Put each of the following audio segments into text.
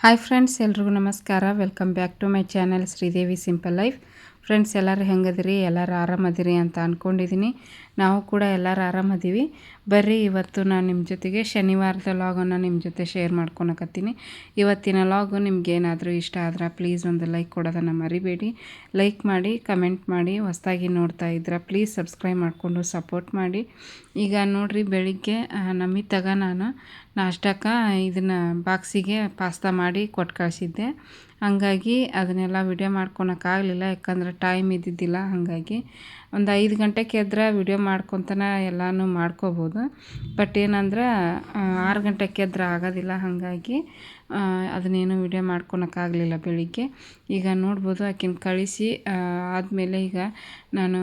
Hi friends ಎಲ್ರಿಗೂ ನಮಸ್ಕಾರ welcome back to my channel Sridevi simple life Friends ಎಲ್ಲರೂ ಹೆಂಗದಿರಿ? ಎಲ್ಲರೂ ಆರಾಮದಿರಿ ಅಂತ ಅಂದ್ಕೊಂಡಿದ್ದೀನಿ ನಾವು ಕೂಡ ಎಲ್ಲರೂ ಆರಾಮದೀವಿ. ಬರ್ರಿ, ಇವತ್ತು ನಾನು ನಿಮ್ಮ ಜೊತೆಗೆ ಶನಿವಾರದ ಲಾಗನ್ನು ನಿಮ್ಮ ಜೊತೆ ಶೇರ್ ಮಾಡ್ಕೊಳಕತ್ತೀನಿ. ಇವತ್ತಿನ ಲಾಗು ನಿಮ್ಗೆ ಏನಾದರೂ ಇಷ್ಟ ಆದ್ರೆ ಪ್ಲೀಸ್ ಒಂದು ಲೈಕ್ ಕೊಡೋದನ್ನು ಮರಿಬೇಡಿ. ಲೈಕ್ ಮಾಡಿ ಕಮೆಂಟ್ ಮಾಡಿ, ಹೊಸ್ದಾಗಿ ನೋಡ್ತಾ ಇದ್ರೆ ಪ್ಲೀಸ್ ಸಬ್ಸ್ಕ್ರೈಬ್ ಮಾಡಿಕೊಂಡು ಸಪೋರ್ಟ್ ಮಾಡಿ. ಈಗ ನೋಡಿರಿ ಬೆಳಿಗ್ಗೆ ನಮ್ಮಿತ್ತಾಗ ನಾನು ನಾಷ್ಟಕ್ಕೆ ಇದನ್ನು ಬಾಕ್ಸಿಗೆ ಪಾಸ್ತಾ ಮಾಡಿ ಕೊಟ್ಟು ಕಳಿಸಿದ್ದೆ ಹಾಗಾಗಿ ಅದನ್ನೆಲ್ಲ ವಿಡಿಯೋ ಮಾಡ್ಕೊಳಕ್ಕಾಗಲಿಲ್ಲ, ಯಾಕಂದ್ರೆ ಟೈಮ್ ಇದ್ದಿದ್ದಿಲ್ಲ. ಹಾಗಾಗಿ ಒಂದು ಐದು ಗಂಟೆಗೆ ಎದ್ರೆ ವಿಡಿಯೋ ಮಾಡ್ಕೊತನ ಎಲ್ಲನೂ ಮಾಡ್ಕೋಬೋದು. ಬಟ್ ಏನಂದ್ರೆ ಆರು ಗಂಟೆಗೆ ಎದ್ರೆ ಆಗೋದಿಲ್ಲ. ಹಾಗಾಗಿ ಅದನ್ನೇನು ವಿಡಿಯೋ ಮಾಡ್ಕೊಳಕ್ಕಾಗಲಿಲ್ಲ ಬೆಳಿಗ್ಗೆ. ಈಗ ನೋಡ್ಬೋದು, ಆಕಿನ ಕಳಿಸಿ ಆದಮೇಲೆ ಈಗ ನಾನು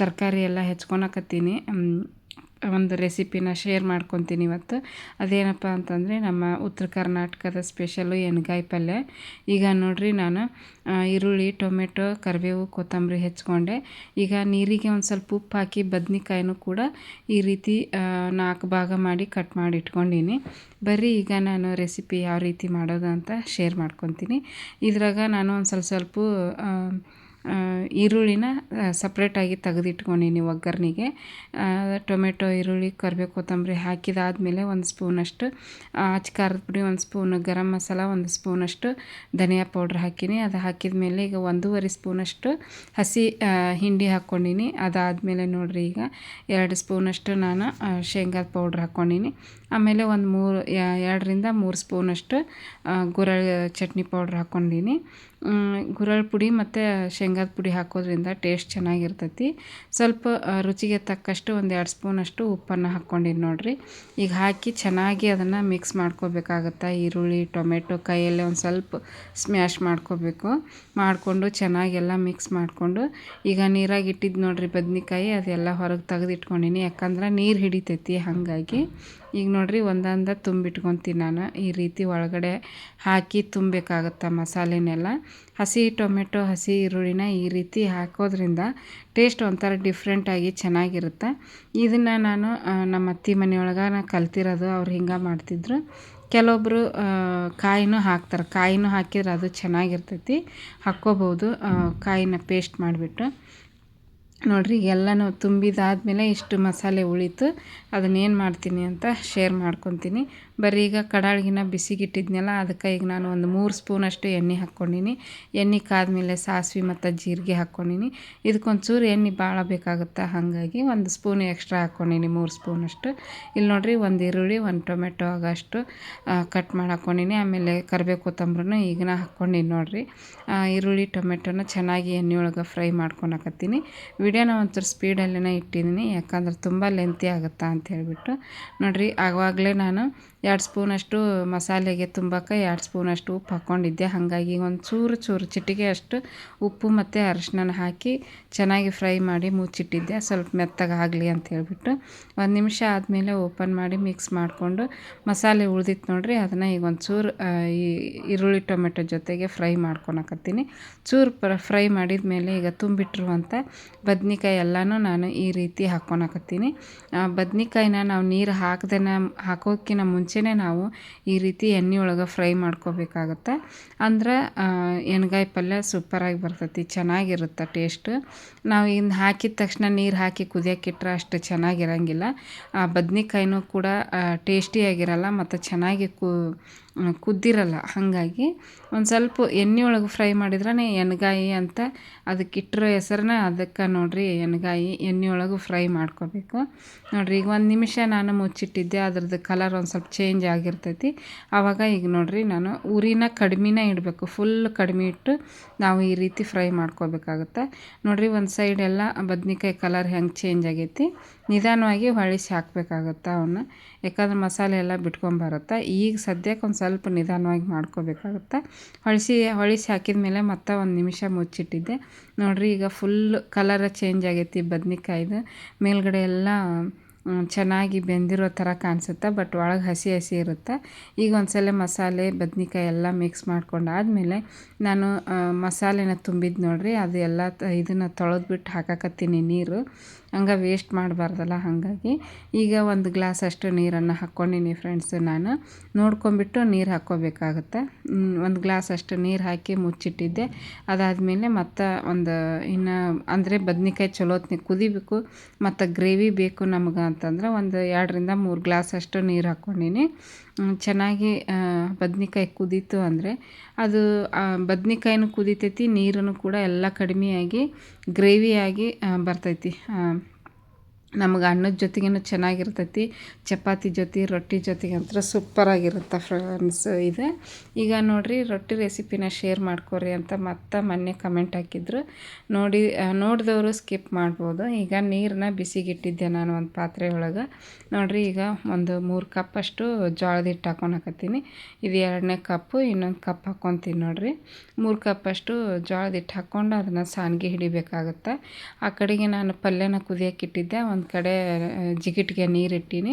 ತರಕಾರಿ ಎಲ್ಲ ಹೆಚ್ಕೊಳಕತ್ತೀನಿ. ಒಂದು ರೆಸಿಪಿನ ಶೇರ್ ಮಾಡ್ಕೊತೀನಿ ಇವತ್ತು. ಅದೇನಪ್ಪ ಅಂತಂದರೆ, ನಮ್ಮ ಉತ್ತರ ಕರ್ನಾಟಕದ ಸ್ಪೆಷಲು ಎಣ್ಗಾಯಿ ಪಲ್ಯ. ಈಗ ನೋಡಿರಿ ನಾನು ಈರುಳ್ಳಿ, ಟೊಮೆಟೊ, ಕರಿಬೇವು, ಕೊತ್ತಂಬರಿ ಹೆಚ್ಕೊಂಡೆ. ಈಗ ನೀರಿಗೆ ಒಂದು ಸ್ವಲ್ಪ ಉಪ್ಪು ಹಾಕಿ ಬದ್ನಿಕಾಯಿನೂ ಕೂಡ ಈ ರೀತಿ ನಾಲ್ಕು ಭಾಗ ಮಾಡಿ ಕಟ್ ಮಾಡಿ ಇಟ್ಕೊಂಡೀನಿ. ಬರ್ರಿ, ಈಗ ನಾನು ರೆಸಿಪಿ ಯಾವ ರೀತಿ ಮಾಡೋದು ಅಂತ ಶೇರ್ ಮಾಡ್ಕೊತೀನಿ. ಇದ್ರಾಗ ನಾನು ಒಂದು ಸ್ವಲ್ಪ ಸ್ವಲ್ಪ ಈರುಳ್ಳಿನ ಸಪ್ರೇಟಾಗಿ ತೆಗೆದಿಟ್ಕೊಂಡಿನಿ ಒಗ್ಗರಣೆಗೆ ಟೊಮೆಟೊ, ಈರುಳ್ಳಿ ಕರಿಬೇವು ಕೊತ್ತಂಬರಿ ಹಾಕಿದಾದಮೇಲೆ ಒಂದು ಸ್ಪೂನಷ್ಟು ಅಚ್ಚ ಖಾರದ ಪುಡಿ ಒಂದು ಸ್ಪೂನ್ ಗರಂ ಮಸಾಲ ಒಂದು ಸ್ಪೂನಷ್ಟು ಧನಿಯಾ ಪೌಡ್ರ್ ಹಾಕೀನಿ. ಅದು ಹಾಕಿದ ಮೇಲೆ ಈಗ ಒಂದೂವರೆ ಸ್ಪೂನಷ್ಟು ಹಸಿ ಹಿಂಡಿ ಹಾಕ್ಕೊಂಡೀನಿ ಅದಾದಮೇಲೆ ನೋಡಿರಿ ಈಗ ಎರಡು ಸ್ಪೂನಷ್ಟು ನಾನು ಶೇಂಗಾದ ಪೌಡ್ರ್ ಹಾಕ್ಕೊಂಡಿನಿ ಆಮೇಲೆ ಒಂದು ಮೂರು ಎರಡರಿಂದ ಮೂರು ಸ್ಪೂನಷ್ಟು ಗುರಳ್ ಚಟ್ನಿ ಪೌಡ್ರ್ ಹಾಕ್ಕೊಂಡೀನಿ ಗುರಳ್ ಪುಡಿ ಮತ್ತು ಶೇಂಗಾದ ಪುಡಿ ಹಾಕೋದ್ರಿಂದ ಟೇಸ್ಟ್ ಚೆನ್ನಾಗಿರ್ತೈತಿ. ಸ್ವಲ್ಪ ರುಚಿಗೆ ತಕ್ಕಷ್ಟು ಒಂದು ಎರಡು ಸ್ಪೂನಷ್ಟು ಉಪ್ಪನ್ನು ಹಾಕ್ಕೊಂಡಿನಿ ನೋಡಿರಿ. ಈಗ ಹಾಕಿ ಚೆನ್ನಾಗಿ ಅದನ್ನು ಮಿಕ್ಸ್ ಮಾಡ್ಕೋಬೇಕಾಗತ್ತೆ? ಈರುಳ್ಳಿ, ಟೊಮೆಟೊ ಕೈಯಲ್ಲೇ ಒಂದು ಸ್ವಲ್ಪ ಸ್ಮ್ಯಾಶ್ ಮಾಡ್ಕೋಬೇಕು. ಮಾಡಿಕೊಂಡು ಚೆನ್ನಾಗೆಲ್ಲ ಮಿಕ್ಸ್ ಮಾಡಿಕೊಂಡು, ಈಗ ನೀರಾಗಿ ಇಟ್ಟಿದ್ದು ನೋಡಿರಿ ಬದ್ನೆಕಾಯಿ, ಅದೆಲ್ಲ ಹೊರಗೆ ತೆಗೆದಿಟ್ಕೊಂಡಿನಿ. ಯಾಕಂದ್ರೆ ನೀರು ಹಿಡಿತೈತಿ ಹಾಗಾಗಿ. ಈಗ ನೋಡಿರಿ ಒಂದೊಂದ ತುಂಬಿಟ್ಕೊತೀನಿ ನಾನು. ಈ ರೀತಿ ಒಳಗಡೆ ಹಾಕಿ ತುಂಬಬೇಕಾಗತ್ತೆ ಮಸಾಲೆನೆಲ್ಲ. ಹಸಿ ಟೊಮೆಟೊ, ಹಸಿ ಈರುಳ್ಳಿನ ಈ ರೀತಿ ಹಾಕೋದ್ರಿಂದ ಟೇಸ್ಟ್ ಒಂಥರ ಡಿಫ್ರೆಂಟಾಗಿ ಚೆನ್ನಾಗಿರುತ್ತೆ. ಇದನ್ನು ನಾನು ನಮ್ಮ ಅತ್ತಿ ಮನೆಯೊಳಗೆ ನಾನು ಕಲ್ತಿರೋದು ಅವ್ರು ಹಿಂಗೆ ಮಾಡ್ತಿದ್ರು. ಕೆಲವೊಬ್ಬರು ಕಾಯಿನೂ ಹಾಕ್ತಾರೆ. ಕಾಯಿನೂ ಹಾಕಿದ್ರೆ ಅದು ಚೆನ್ನಾಗಿರ್ತೈತಿ. ಹಾಕ್ಕೋಬೋದು. ಕಾಯಿನ ಪೇಸ್ಟ್ ಮಾಡಿಬಿಟ್ಟು. ನೋಡಿರಿ ಎಲ್ಲನೂ ತುಂಬಿದಾದ್ಮೇಲೆ ಇಷ್ಟು ಮಸಾಲೆ ಉಳಿತು. ಅದನ್ನೇನು ಮಾಡ್ತೀನಿ ಅಂತ ಶೇರ್ ಮಾಡ್ಕೊತೀನಿ. ಬರೀ ಈಗ ಕಡಾಳಿಗಿನ ಬಿಸಿಗಿಟ್ಟಿದ್ನಲ್ಲ, ಅದಕ್ಕೆ ಈಗ ನಾನು ಒಂದು ಮೂರು ಸ್ಪೂನಷ್ಟು ಎಣ್ಣೆ ಹಾಕ್ಕೊಂಡೀನಿ. ಎಣ್ಣೆ ಕಾದ್ಮೇಲೆ ಸಾಸಿವೆ ಮತ್ತು ಜೀರಿಗೆ ಹಾಕ್ಕೊಂಡೀನಿ. ಇದಕ್ಕೊಂಚೂರು ಎಣ್ಣೆ ಭಾಳ ಬೇಕಾಗುತ್ತೆ, ಹಾಗಾಗಿ ಒಂದು ಸ್ಪೂನ್ ಎಕ್ಸ್ಟ್ರಾ ಹಾಕ್ಕೊಂಡೀನಿ, ಮೂರು ಸ್ಪೂನಷ್ಟು ಇಲ್ಲಿ ನೋಡಿರಿ ಒಂದು ಈರುಳ್ಳಿ, ಒಂದು ಟೊಮೆಟೊ ಆಗಷ್ಟು ಕಟ್ ಮಾಡಿ ಹಾಕ್ಕೊಂಡೀನಿ. ಆಮೇಲೆ ಕರಿಬೇವು ಕೊತ್ತಂಬ್ರನ್ನ ಈಗಿನ ಹಾಕ್ಕೊಂಡೀನಿ ನೋಡಿರಿ. ಈರುಳ್ಳಿ, ಟೊಮೆಟೊನ ಚೆನ್ನಾಗಿ ಎಣ್ಣೆ ಒಳಗೆ ಫ್ರೈ ಮಾಡ್ಕೊಳಕತ್ತೀನಿ ವಿಡಿಯೋನ ಒಂಚೂರು ಸ್ಪೀಡಲ್ಲೇ ಇಟ್ಟಿದ್ದೀನಿ ಯಾಕಂದ್ರೆ ತುಂಬ ಲೆಂತಿ ಆಗುತ್ತಾ ಅಂತ ಹೇಳಿಬಿಟ್ಟು. ನೋಡಿರಿ ಆವಾಗಲೇ ನಾನು ಎರಡು ಸ್ಪೂನಷ್ಟು ಮಸಾಲೆಗೆ ತುಂಬಕ್ಕೆ ಎರಡು ಸ್ಪೂನಷ್ಟು ಉಪ್ಪು ಹಾಕ್ಕೊಂಡಿದ್ದೆ ಹಾಗಾಗಿ ಒಂದು ಚೂರು ಚೂರು ಚಿಟಿಕೆ ಅಷ್ಟು ಉಪ್ಪು ಮತ್ತು ಅರಿಶಿನ ಹಾಕಿ ಚೆನ್ನಾಗಿ ಫ್ರೈ ಮಾಡಿ ಮುಚ್ಚಿಟ್ಟಿದ್ದೆ. ಸ್ವಲ್ಪ ಮೆತ್ತಗೆ ಆಗಲಿ ಅಂತ ಹೇಳ್ಬಿಟ್ಟು ಒಂದು ನಿಮಿಷ ಆದಮೇಲೆ ಓಪನ್ ಮಾಡಿ ಮಿಕ್ಸ್ ಮಾಡಿಕೊಂಡು ಮಸಾಲೆ ಉಳ್ದಿತ್ತು ನೋಡಿರಿ, ಅದನ್ನು ಈಗ ಒಂದು ಚೂರು ಈ ಈರುಳ್ಳಿ ಟೊಮೆಟೊ ಜೊತೆಗೆ ಫ್ರೈ ಮಾಡ್ಕೊಳಕತ್ತೀನಿ. ಚೂರು ಫ್ರೈ ಮಾಡಿದ ಮೇಲೆ ಈಗ ತುಂಬಿಟ್ಟಿರುವಂಥ ಬದ್ನಿಕಾಯಿ ಎಲ್ಲನೂ ನಾನು ಈ ರೀತಿ ಹಾಕ್ಕೊಳಕತ್ತೀನಿ ಬದ್ನಿಕಾಯಿನ ನಾವು ನೀರು ಹಾಕ್ದೇನ ಹಾಕೋಕ್ಕಿಂತ ಮುಂಚೆನೇ ನಾವು ಈ ರೀತಿ ಎಣ್ಣೆ ಒಳಗೆ ಫ್ರೈ ಮಾಡ್ಕೋಬೇಕಾಗತ್ತೆ. ಅಂದ್ರೆ ಎಣ್ಗಾಯಿ ಪಲ್ಯ ಸೂಪರಾಗಿ ಬರ್ತೈತಿ, ಚೆನ್ನಾಗಿರುತ್ತೆ ಟೇಸ್ಟ್. ನಾವು ಇನ್ನು ಹಾಕಿದ ತಕ್ಷಣ ನೀರು ಹಾಕಿ ಕುದಿಯೋಕ್ಕಿಟ್ರೆ ಅಷ್ಟು ಚೆನ್ನಾಗಿರಂಗಿಲ್ಲ. ಆ ಬದ್ನಿಕಾಯಿನೂ ಕೂಡ ಟೇಸ್ಟಿಯಾಗಿರಲ್ಲ, ಮತ್ತು ಚೆನ್ನಾಗಿ ಕು ಕುದ್ದಿರಲ್ಲ. ಹಾಗಾಗಿ ಒಂದು ಸ್ವಲ್ಪ ಎಣ್ಣೆ ಒಳಗೆ ಫ್ರೈ ಮಾಡಿದ್ರೆ ಎಣ್ಗಾಯಿ ಅಂತ ಅದಕ್ಕೆ ಇಟ್ಟಿರೋ ಹೆಸ್ರನ್ನ ಅದಕ್ಕೆ ನೋಡಿರಿ ಎಣ್ಗಾಯಿ ಎಣ್ಣೆ ಒಳಗೆ ಫ್ರೈ ಮಾಡ್ಕೋಬೇಕು. ನೋಡಿರಿ ಈಗ ಒಂದು ನಿಮಿಷ ನಾನು ಮುಚ್ಚಿಟ್ಟಿದ್ದೆ, ಅದ್ರದ್ದು ಕಲರ್ ಒಂದು ಸ್ವಲ್ಪ ಚೇಂಜ್ ಆಗಿರ್ತೈತಿ. ಆವಾಗ ಈಗ ನೋಡಿರಿ ನಾನು ಉರಿನ ಕಡಿಮೆನೇ ಇಡಬೇಕು. ಫುಲ್ ಕಡಿಮೆ ಇಟ್ಟು ನಾವು ಈ ರೀತಿ ಫ್ರೈ ಮಾಡ್ಕೋಬೇಕಾಗುತ್ತೆ. ನೋಡಿರಿ ಒಂದು ಸೈಡ್ ಎಲ್ಲ ಬದ್ನಿಕಾಯಿ ಕಲರ್ ಹೆಂಗೆ ಚೇಂಜ್ ಆಗೈತಿ. ನಿಧಾನವಾಗಿ ಹೊಳಿಸಿ ಹಾಕಬೇಕಾಗುತ್ತೆ ಅವನ್ನ. ಯಾಕಂದ್ರೆ ಮಸಾಲೆ ಎಲ್ಲ ಬಿಟ್ಕೊಂಬರುತ್ತೆ ಈಗ ಸದ್ಯಕ್ಕೆ ಒಂದು ಸ್ವಲ್ಪ ನಿಧಾನವಾಗಿ ಮಾಡ್ಕೋಬೇಕಾಗುತ್ತೆ. ಹೊಳಿಸಿ ಹೊಳಿಸಿ ಹಾಕಿದ ಮೇಲೆ ಮತ್ತೆ ಒಂದು ನಿಮಿಷ ಮುಚ್ಚಿಟ್ಟಿದ್ದೆ. ನೋಡಿರಿ, ಈಗ ಫುಲ್ ಕಲರ ಚೇಂಜ್ ಆಗೈತಿ ಬದ್ನಿಕಾಯ್ದು. ಮೇಲ್ಗಡೆ ಎಲ್ಲ ಚೆನ್ನಾಗಿ ಬೆಂದಿರೋ ಥರ ಕಾಣಿಸುತ್ತೆ ಬಟ್ ಒಳಗೆ ಹಸಿ ಹಸಿ ಇರುತ್ತೆ. ಈಗ ಒಂದ್ಸಲ ಮಸಾಲೆ, ಬದ್ನಿಕಾಯಿ ಎಲ್ಲ ಮಿಕ್ಸ್ ಮಾಡ್ಕೊಂಡಾದಮೇಲೆ ನಾನು ಮಸಾಲೆನ ತುಂಬಿದ್ದು ನೋಡಿರಿ, ಅದು ಎಲ್ಲ ಇದನ್ನು ತೊಳೆದ್ಬಿಟ್ಟು ಹಾಕಕತ್ತೀನಿ ನೀರು. ಹಂಗೆ ವೇಸ್ಟ್ ಮಾಡಬಾರ್ದಲ್ಲ, ಹಾಗಾಗಿ ಈಗ ಒಂದು ಗ್ಲಾಸ್ ಅಷ್ಟು ನೀರನ್ನು ಹಾಕ್ಕೊಂಡಿನಿ ಫ್ರೆಂಡ್ಸ್ ನಾನು ನೋಡ್ಕೊಂಬಿಟ್ಟು ನೀರು ಹಾಕ್ಕೋಬೇಕಾಗತ್ತೆ. ಒಂದು ಗ್ಲಾಸ್ ಅಷ್ಟು ನೀರು ಹಾಕಿ ಮುಚ್ಚಿಟ್ಟಿದ್ದೆ. ಅದಾದಮೇಲೆ ಮತ್ತು ಒಂದು ಇನ್ನು ಅಂದರೆ ಬದ್ನಿಕಾಯಿ ಚಲೋ ಹೊತ್ನಾಗ ಕುದಿಬೇಕು, ಮತ್ತು ಗ್ರೇವಿ ಬೇಕು ನಮ್ಗೆ ಅಂತಂದ್ರೆ ಒಂದು ಎರಡರಿಂದ ಮೂರು ಗ್ಲಾಸ್ ಅಷ್ಟು ನೀರು ಹಾಕ್ಕೊಂಡೀನಿ. ಚೆನ್ನಾಗಿ ಬದ್ನೆಕಾಯಿ ಕುದೀತು ಅಂದರೆ ಅದು ಬದ್ನೆಕಾಯಿನೂ ಕುದೀತೈತಿ ನೀರನ್ನು ಕೂಡ ಎಲ್ಲ ಕಡಿಮೆಯಾಗಿ ಗ್ರೇವಿಯಾಗಿ ಬರ್ತೈತಿ. ನಮ್ಗೆ ಅನ್ನದ ಜೊತೆಗೇನು ಚೆನ್ನಾಗಿರ್ತೈತಿ, ಚಪಾತಿ ಜೊತೆ, ರೊಟ್ಟಿ ಜೊತೆಗೆ ಅಂತರ ಸೂಪರಾಗಿರುತ್ತೆ ಫ್ರೆಂಡ್ಸ್ ಇದೆ. ಈಗ ನೋಡಿರಿ ರೊಟ್ಟಿ ರೆಸಿಪಿನ ಶೇರ್ ಮಾಡ್ಕೊರಿ ಅಂತ ಮತ್ತೆ ಮೊನ್ನೆ ಕಮೆಂಟ್ ಹಾಕಿದ್ರು. ನೋಡಿ ನೋಡಿದವರು ಸ್ಕಿಪ್ ಮಾಡ್ಬೋದು. ಈಗ ನೀರನ್ನ ಬಿಸಿಗಿಟ್ಟಿದ್ದೆ ನಾನು ಒಂದು ಪಾತ್ರೆ ಒಳಗೆ. ನೋಡಿರಿ ಈಗ ಒಂದು ಮೂರು ಕಪ್ ಅಷ್ಟು ಜೋಳದ ಹಿಟ್ಟು ಹಾಕೊಳಕತ್ತೀನಿ ಇದು ಎರಡನೇ ಕಪ್ಪು ಇನ್ನೊಂದು ಕಪ್ ಹಾಕ್ಕೊತೀನಿ ನೋಡಿರಿ. ಮೂರು ಕಪ್ ಅಷ್ಟು ಜೋಳದ ಹಿಟ್ಟು ಹಾಕ್ಕೊಂಡು ಅದನ್ನು ಸಾನ್ಗೆ ಹಿಡಿಬೇಕಾಗುತ್ತೆ. ಆ ಕಡೆಗೆ ನಾನು ಪಲ್ಯನ ಕುದಿಯೋಕ್ಕಿಟ್ಟಿದ್ದೆ ಒಂದು ಒಂದು ಕಡೆ ಜಿಗಿಟ್ಗೆ ನೀರಿಟ್ಟೀನಿ.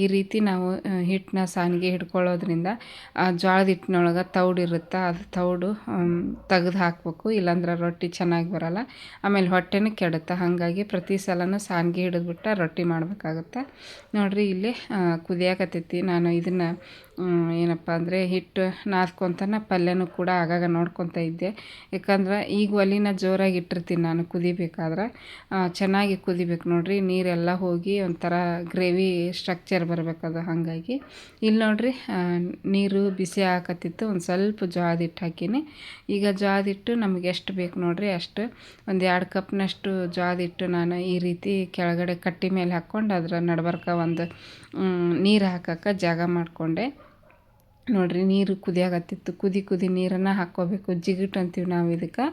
ಈ ರೀತಿ ನಾವು ಹಿಟ್ಟನ್ನ ಸಾನಿಗೆ ಹಿಡ್ಕೊಳ್ಳೋದ್ರಿಂದ, ಆ ಜೋಳದ ಹಿಟ್ಟಿನೊಳಗೆ ತೌಡಿರುತ್ತೆ ಅದು ತೌಡು ತೆಗೆದು ಹಾಕಬೇಕು. ಇಲ್ಲಾಂದ್ರೆ ರೊಟ್ಟಿ ಚೆನ್ನಾಗಿ ಬರೋಲ್ಲ. ಆಮೇಲೆ ಹೊಟ್ಟೆನೂ ಕೆಡುತ್ತೆ. ಹಾಗಾಗಿ ಪ್ರತಿ ಸಲನೂ ಸಾನ್ಗೆ ಹಿಡಿದ್ಬಿಟ್ಟು ರೊಟ್ಟಿ ಮಾಡಬೇಕಾಗುತ್ತೆ. ನೋಡಿರಿ, ಇಲ್ಲಿ ಕುದಿಯಾಕತ್ತೈತಿ. ನಾನು ಇದನ್ನು ಏನಪ್ಪ ಅಂದರೆ ಹಿಟ್ಟು ನಾದ್ಕೊತನ ಪಲ್ಯನೂ ಕೂಡ ಆಗಾಗ ನೋಡ್ಕೊತ ಇದ್ದೆ. ಯಾಕಂದ್ರೆ ಈಗ ಒಲಿನ ಜೋರಾಗಿ ಇಟ್ಟಿರ್ತೀನಿ ನಾನು ಕುದಿಬೇಕಾದ್ರೆ. ಚೆನ್ನಾಗಿ ಕುದಿಬೇಕು ನೋಡಿರಿ. ನೀರೆಲ್ಲ ಹೋಗಿ ಒಂಥರ ಗ್ರೇವಿ ಸ್ಟ್ರಕ್ಚರ್ ಬರಬೇಕದು ಹಾಗಾಗಿ. ಇಲ್ಲಿ ನೋಡಿರಿ ನೀರು ಬಿಸಿ ಹಾಕತ್ತಿತ್ತು ಒಂದು ಸ್ವಲ್ಪ ಜೋಳದ ಹಾಕಿನಿ. ಈಗ ಜೋಳದ ಹಿಟ್ಟು ನಮಗೆ ಎಷ್ಟು ಬೇಕು ನೋಡಿರಿ, ಅಷ್ಟು. ಒಂದು ಎರಡು ಕಪ್ನಷ್ಟು ಜೋಳದ ಹಿಟ್ಟು ನಾನು ಈ ರೀತಿ ಕೆಳಗಡೆ ಕಟ್ಟಿ ಮೇಲೆ ಹಾಕ್ಕೊಂಡು ಅದರ ನಡ್ಬರ್ಕ ಒಂದು ನೀರು ಹಾಕಕ್ಕೆ ಜಾಗ ಮಾಡಿಕೊಂಡೆ. ನೋಡಿರಿ ನೀರು ಕುದಿಯಾಗತ್ತಿತ್ತು. ಕುದಿ ಕುದಿ ನೀರನ್ನು ಹಾಕ್ಕೋಬೇಕು. ಜಿಗಿಟ್ ಅಂತೀವಿ ನಾವು ಇದಕ್ಕೆ.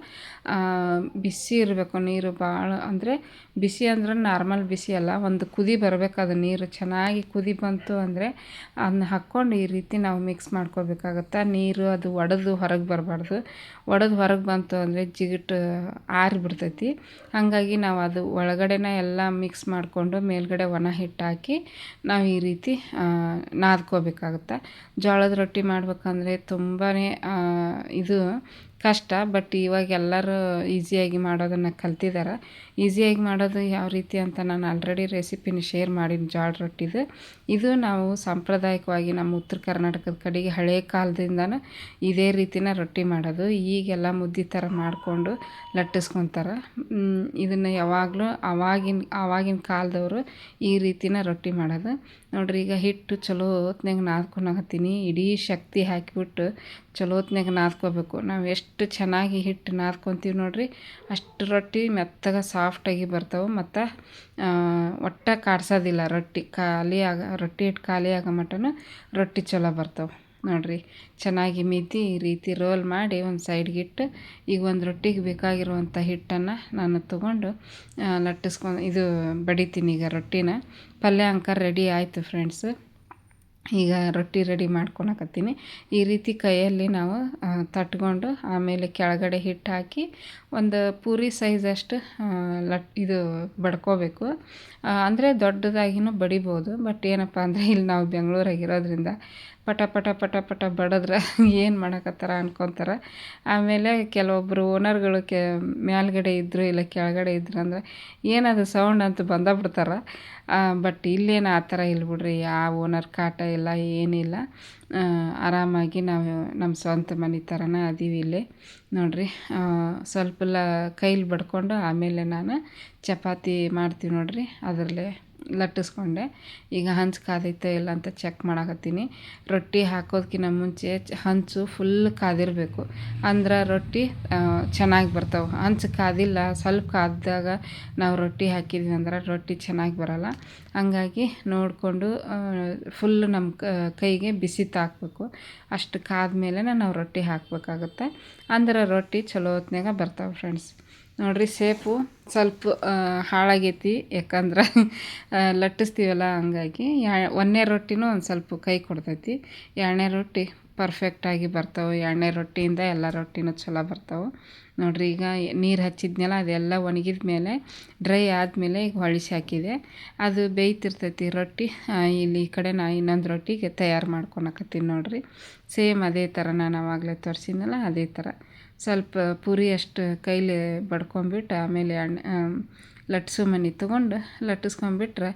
ಬಿಸಿ ಇರಬೇಕು ನೀರು ಭಾಳ ಅಂದರೆ ಬಿಸಿ ಅಂದ್ರೆ ನಾರ್ಮಲ್ ಬಿಸಿ ಅಲ್ಲ. ಒಂದು ಕುದಿ ಬರಬೇಕು ಅದು ನೀರು. ಚೆನ್ನಾಗಿ ಕುದಿ ಬಂತು ಅಂದರೆ ಅದನ್ನ ಹಾಕ್ಕೊಂಡು ಈ ರೀತಿ ನಾವು ಮಿಕ್ಸ್ ಮಾಡ್ಕೋಬೇಕಾಗತ್ತೆ. ನೀರು ಅದು ಒಡೆದು ಹೊರಗೆ ಬರಬಾರ್ದು. ಒಡೆದು ಹೊರಗೆ ಬಂತು ಅಂದರೆ ಜಿಗಿಟ್ ಆರಿಬಿಡ್ತೈತಿ. ಹಾಗಾಗಿ ನಾವು ಅದು ಒಳಗಡೆನೇ ಎಲ್ಲ ಮಿಕ್ಸ್ ಮಾಡಿಕೊಂಡು ಮೇಲ್ಗಡೆ ಒಣ ಹಿಟ್ಟು ಹಾಕಿ ನಾವು ಈ ರೀತಿ ನಾದ್ಕೋಬೇಕಾಗತ್ತೆ. ಜೋಳದ ರೊಟ್ಟಿ ಮಾಡ್ಬೇಕಂದ್ರೆ ತುಂಬಾ ಇದು ಕಷ್ಟ ಬಟ್ ಇವಾಗ ಎಲ್ಲರೂ ಈಸಿಯಾಗಿ ಮಾಡೋದನ್ನು ಕಲ್ತಿದ್ದಾರೆ ಈಸಿಯಾಗಿ ಮಾಡೋದು ಯಾವ ರೀತಿ ಅಂತ ನಾನು ಆಲ್ರೆಡಿ ರೆಸಿಪಿನ ಶೇರ್ ಮಾಡೀನಿ ಜೋಳ ರೊಟ್ಟಿದು. ಇದು ನಾವು ಸಾಂಪ್ರದಾಯಿಕವಾಗಿ ನಮ್ಮ ಉತ್ತರ ಕರ್ನಾಟಕದ ಕಡೆಗೆ ಹಳೆಯ ಕಾಲದಿಂದನೂ ಇದೇ ರೀತಿನ ರೊಟ್ಟಿ ಮಾಡೋದು. ಈಗೆಲ್ಲ ಮುದ್ದೆ ಥರ ಮಾಡಿಕೊಂಡು ಲಟ್ಟಿಸ್ಕೊತಾರೆ. ಇದನ್ನು ಯಾವಾಗಲೂ ಅವಾಗಿನ ಆವಾಗಿನ ಕಾಲದವರು ಈ ರೀತಿನ ರೊಟ್ಟಿ ಮಾಡೋದು. ನೋಡ್ರಿ, ಈಗ ಹಿಟ್ಟು ಚಲೋ ಹೊತ್ನಾಗ ಹಾಕ್ತೀನಿ ಇಡೀ ಶಕ್ತಿ ಹಾಕಿಬಿಟ್ಟು ಚಲೋ ಹೊತ್ನಾಗ ನಾದ್ಕೋಬೇಕು. ನಾವು ಎಷ್ಟು ಚೆನ್ನಾಗಿ ಹಿಟ್ಟು ನಾದ್ಕೊತೀವಿ ನೋಡಿರಿ, ಅಷ್ಟು ರೊಟ್ಟಿ ಮೆತ್ತಗೆ ಸಾಫ್ಟಾಗಿ ಬರ್ತವೆ. ಮತ್ತು ಒಟ್ಟು ಕಾಡ್ಸೋದಿಲ್ಲ ರೊಟ್ಟಿ. ಖಾಲಿ ಆಗ ರೊಟ್ಟಿ ಹಿಟ್ಟು ಖಾಲಿ ಆಗೋ ಮಟ್ಟನೂ ರೊಟ್ಟಿ ಚಲೋ ಬರ್ತಾವೆ ನೋಡಿರಿ. ಚೆನ್ನಾಗಿ ಮೀತಿ ಈ ರೀತಿ ರೋಲ್ ಮಾಡಿ ಒಂದು ಸೈಡ್ಗೆ ಇಟ್ಟು, ಈಗ ಒಂದು ರೊಟ್ಟಿಗೆ ಬೇಕಾಗಿರುವಂಥ ಹಿಟ್ಟನ್ನು ನಾನು ತೊಗೊಂಡು ಲಟ್ಟಿಸ್ಕೊಂಡು, ಇದು ಬಡಿತೀನಿ ಈಗ ರೊಟ್ಟಿನ. ಪಲ್ಯ ಅಂಕರ್ ರೆಡಿ ಆಯಿತು ಫ್ರೆಂಡ್ಸು ಈಗ ರೊಟ್ಟಿ ರೆಡಿ ಮಾಡ್ಕೊಳಕತ್ತೀನಿ. ಈ ರೀತಿ ಕೈಯಲ್ಲಿ ನಾವು ತಟ್ಕೊಂಡು ಆಮೇಲೆ ಕೆಳಗಡೆ ಹಿಟ್ಟು ಹಾಕಿ ಒಂದು ಪೂರಿ ಸೈಜಷ್ಟು ಲಟ್, ಇದು ಬಡ್ಕೋಬೇಕು. ಅಂದರೆ ದೊಡ್ಡದಾಗಿನೂ ಬಡಿಬೋದು, ಬಟ್ ಏನಪ್ಪ ಅಂದರೆ ಇಲ್ಲಿ ನಾವು ಬೆಂಗ್ಳೂರಾಗಿರೋದ್ರಿಂದ ಪಟ ಪಟ ಪಟ ಪಟ ಬಡಿದ್ರೆ ಏನು ಮಾಡಕತ್ತಾರ ಅನ್ಕೊತಾರೆ. ಆಮೇಲೆ ಕೆಲವೊಬ್ಬರು ಓನರ್ಗಳು ಕೆ ಮೇಲ್ಗಡೆ ಇದ್ದರು ಇಲ್ಲ ಕೆಳಗಡೆ ಇದ್ರು ಅಂದರೆ ಏನದು ಸೌಂಡ್ ಅಂತ ಬಂದ ಬಿಡ್ತಾರೆ. ಬಟ್ ಇಲ್ಲೇನು ಆ ಥರ ಇಲ್ಲ ಬಿಡ್ರಿ ಯಾವ ಓನರ್ ಕಾಟ ಇಲ್ಲ, ಏನಿಲ್ಲ. ಆರಾಮಾಗಿ ನಾವು ನಮ್ಮ ಸ್ವಂತ ಮನೆ ಥರನೇ ಅದೀವಿ ಇಲ್ಲಿ. ನೋಡಿರಿ ಸ್ವಲ್ಪ ಕೈಲಿ ಬಡ್ಕೊಂಡು ಆಮೇಲೆ ನಾನು ಚಪಾತಿ ಮಾಡ್ತೀವಿ ನೋಡಿರಿ, ಅದರಲ್ಲೇ ಲಟ್ಟಿಸ್ಕೊಂಡೆ. ಈಗ ಹಂಚು ಕಾದೈತೆ ಇಲ್ಲ ಅಂತ ಚೆಕ್ ಮಾಡಕತ್ತೀನಿ. ರೊಟ್ಟಿ ಹಾಕೋದಕ್ಕಿಂತ ಮುಂಚೆ ಹಂಚು ಫುಲ್ ಕಾದಿರಬೇಕು. ಅಂದ್ರೆ ರೊಟ್ಟಿ ಚೆನ್ನಾಗಿ ಬರ್ತವೆ. ಹಂಚು ಕಾದಿಲ್ಲ, ಸ್ವಲ್ಪ ಕಾದಾಗ ನಾವು ರೊಟ್ಟಿ ಹಾಕಿದ್ವಿ ಅಂದ್ರೆ ರೊಟ್ಟಿ ಚೆನ್ನಾಗಿ ಬರಲ್ಲ. ಹಂಗಾಗಿ ನೋಡಿಕೊಂಡು ಫುಲ್ ನಮ್ಮ ಕೈಗೆ ಬಿಸಿ ತಾಕಬೇಕು. ಅಷ್ಟು ಕಾದ್ಮೇಲೆ ನಾವು ರೊಟ್ಟಿ ಹಾಕಬೇಕಾಗುತ್ತೆ. ಅಂದ್ರೆ ರೊಟ್ಟಿ ಚಲೋ ಹೊತ್ನಾಗ ಬರ್ತಾವೆ ಫ್ರೆಂಡ್ಸ್ ನೋಡಿರಿ ಸೇಪು ಸ್ವಲ್ಪ ಹಾಳಾಗೈತಿ. ಯಾಕಂದ್ರೆ ಲಟ್ಟಿಸ್ತೀವಲ್ಲ ಹಂಗಾಗಿ. ಒಂದನೇ ರೊಟ್ಟಿನೂ ಒಂದು ಸ್ವಲ್ಪ ಕೈ ಕೊಡ್ತೈತಿ. ಎರಡನೇ ರೊಟ್ಟಿ ಪರ್ಫೆಕ್ಟಾಗಿ ಬರ್ತಾವೆ. ಎರಡನೇ ರೊಟ್ಟಿಯಿಂದ ಎಲ್ಲ ರೊಟ್ಟಿನೂ ಚಲೋ ಬರ್ತಾವೆ. ನೋಡ್ರಿ, ಈಗ ನೀರು ಹಚ್ಚಿದ್ನಲ್ಲ, ಅದೆಲ್ಲ ಒಣಗಿದ ಮೇಲೆ ಡ್ರೈ ಆದಮೇಲೆ ಈಗ ಹೊಳಿಸಿ ಹಾಕಿದೆ. ಅದು ಬೇಯ್ತಿರ್ತೈತಿ ರೊಟ್ಟಿ. ಇಲ್ಲಿ ಈ ಕಡೆ ನಾ ಇನ್ನೊಂದು ರೊಟ್ಟಿಗೆ ತಯಾರು ಮಾಡ್ಕೊಳಕತ್ತೀನಿ ನೋಡಿರಿ. ಸೇಮ್ ಅದೇ ಥರ ನಾನು ಆವಾಗಲೇ ತೋರಿಸಿದ್ನಲ್ಲ, ಅದೇ ಥರ ಸ್ವಲ್ಪ ಪೂರಿ ಅಷ್ಟು ಕೈಲಿ ಬಡ್ಕೊಂಬಿಟ್ಟು ಆಮೇಲೆ ಎಣ್ಣೆ ಲಟ್ಸು ಮನೆ ತೊಗೊಂಡು ಲಟ್ಟಿಸ್ಕೊಂಬಿಟ್ರೆ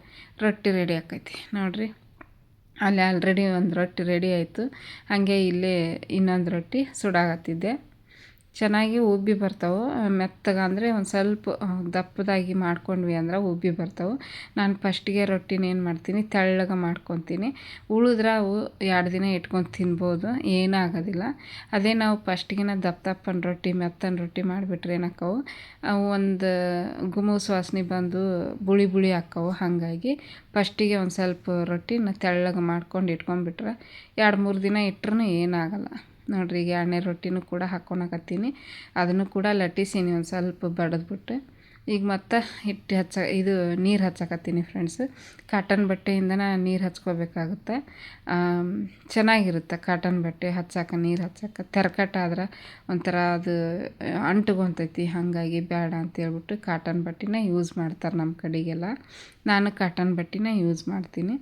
ರೊಟ್ಟಿ ರೆಡಿ ಆಕೈತಿ. ನೋಡಿರಿ, ಅಲ್ಲಿ ಆಲ್ರೆಡಿ ಒಂದು ರೊಟ್ಟಿ ರೆಡಿ ಆಯಿತು. ಹಾಗೆ ಇಲ್ಲೇ ಇನ್ನೊಂದು ರೊಟ್ಟಿ ಸುಡಾಕತ್ತಿದ್ದೆ. ಚೆನ್ನಾಗಿ ಉಬ್ಬಿ ಬರ್ತವೆ. ಮೆತ್ತಗೆ ಅಂದರೆ ಒಂದು ಸ್ವಲ್ಪ ದಪ್ಪದಾಗಿ ಮಾಡ್ಕೊಂಡ್ವಿ ಅಂದ್ರೆ ಉಬ್ಬಿ ಬರ್ತವೆ. ನಾನು ಫಸ್ಟಿಗೆ ರೊಟ್ಟಿನ ಏನು ಮಾಡ್ತೀನಿ, ತೆಳ್ಳಗೆ ಮಾಡ್ಕೊತೀನಿ. ಉಳಿದ್ರೆ ಅವು ಎರಡು ದಿನ ಇಟ್ಕೊಂಡು ತಿನ್ಬೋದು, ಏನೂ ಆಗೋದಿಲ್ಲ. ಅದೇ ನಾವು ಫಸ್ಟಿಗೆ ದಪ್ಪ ದಪ್ಪನ ರೊಟ್ಟಿ, ಮೆತ್ತನ ರೊಟ್ಟಿ ಮಾಡಿಬಿಟ್ರೆ ಏನಾಕ್ಕವು, ಅವು ಒಂದು ಗುಮೂಸ್ ವಾಸನೆ ಬಂದು ಬುಳಿ ಬುಳಿ ಆಕ್ಕವು ಹಾಗಾಗಿ. ಫಸ್ಟಿಗೆ ಒಂದು ಸ್ವಲ್ಪ ರೊಟ್ಟಿನ ತೆಳ್ಳಗೆ ಮಾಡ್ಕೊಂಡು ಇಟ್ಕೊಂಡ್ಬಿಟ್ರೆ ಎರಡು ಮೂರು ದಿನ ಇಟ್ರೂ ಏನಾಗಲ್ಲ ನೋಡಿರಿ ಈಗ ಎಣ್ಣೆ ರೊಟ್ಟಿನೂ ಕೂಡ ಹಾಕ್ಕೊಳಕತ್ತೀನಿ ಅದನ್ನು ಕೂಡ ಲಟ್ಟಿಸೀನಿ ಒಂದು ಸ್ವಲ್ಪ ಬಡಿದ್ಬಿಟ್ಟು. ಈಗ ಮತ್ತೆ ಹಿಟ್ಟು ಹಚ್ಚ, ಇದು ನೀರು ಹಚ್ಚಕತ್ತೀನಿ ಫ್ರೆಂಡ್ಸ್ ಕಾಟನ್ ಬಟ್ಟೆಯಿಂದನೇ ನೀರು ಹಚ್ಕೋಬೇಕಾಗುತ್ತೆ. ಚೆನ್ನಾಗಿರುತ್ತೆ ಕಾಟನ್ ಬಟ್ಟೆ ಹಚ್ಚಾಕ, ನೀರು ಹಚ್ಚಾಕ. ತೆರ್ಕಟ್ ಆದ್ರೆ ಒಂಥರ ಅದು ಅಂಟುಗೊಂತೈತಿ, ಹಾಗಾಗಿ ಬೇಡ ಅಂತೇಳ್ಬಿಟ್ಟು ಕಾಟನ್ ಬಟ್ಟೆನ ಯೂಸ್ ಮಾಡ್ತಾರೆ ನಮ್ಮ ಕಡೆಗೆಲ್ಲ. ನಾನು ಕಾಟನ್ ಬಟ್ಟೆನ ಯೂಸ್ ಮಾಡ್ತೀನಿ.